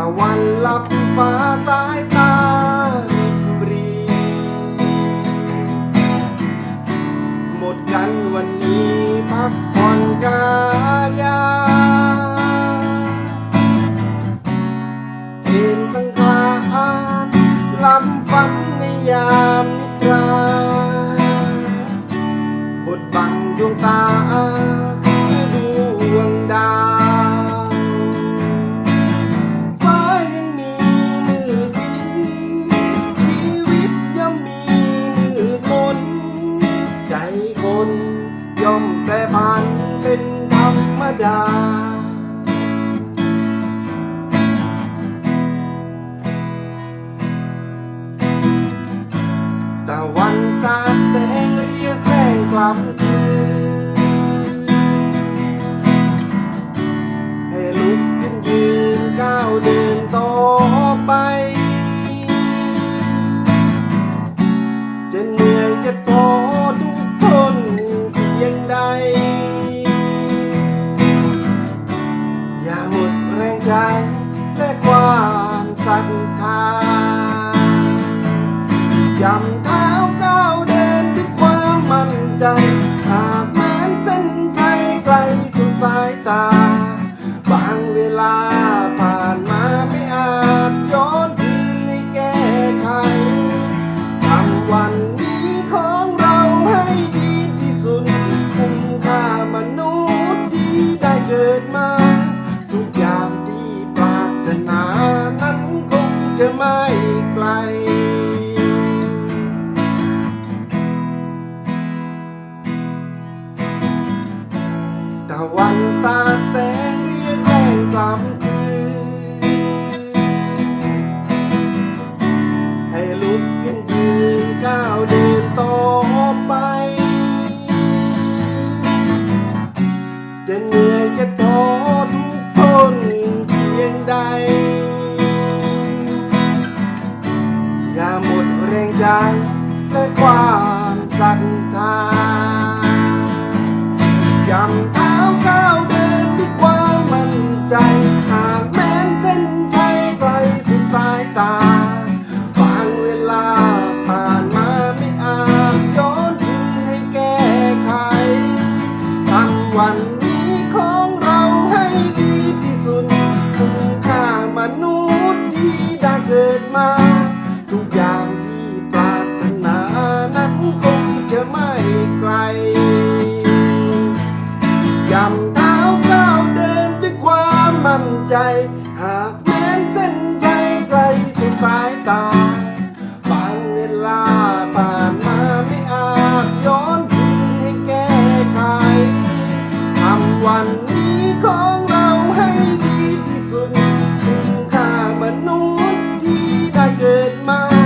ะวันลับฟ้าสายตาริบรี หมดกันวันนี้พักผ่อนกายาเห็นสังขารลำฝันในยาม นย่อมแปรผันเป็นธรรมดาตะวันสาแสงเรียกแสงกลับคืนให้ลุกขึ้นยืนก้าวเดินต่อไป จะเหนื่อยจะท้อ ใจและความศรัทธายำเท้าก้าวเดินด้วยความมั่นใจหากแม้นเส้นชัยไกลสุดสายตา บางเวลาผ่านมาไม่อาจย้อนคืนให้แก้ไขทำวันนี้ของเราให้ดีที่สุด คุ้มค่ามนุษย์ที่ได้เกิดมา ไม่ไกล ตะวันตา แรงใจและความศรัทธาย่ำเท้าก้าวเดินด้วยความมั่นใจ หากแม้นเส้นชัยไกลสุดสายตาบางเวลาผ่านมาไม่อาจย้อนคืนให้แก้ไขทำวัน ย่ำเท้าก้าวเดินด้วยความมั่นใจ หากแม้นเส้นชัยไกลสุดสายตาบางเวลาผ่านมาไม่อาจย้อนคืนให้แก้ไขทำวันนี้ของเราให้ดีที่สุด คุ้มค่ามนุษย์ที่ได้เกิดมา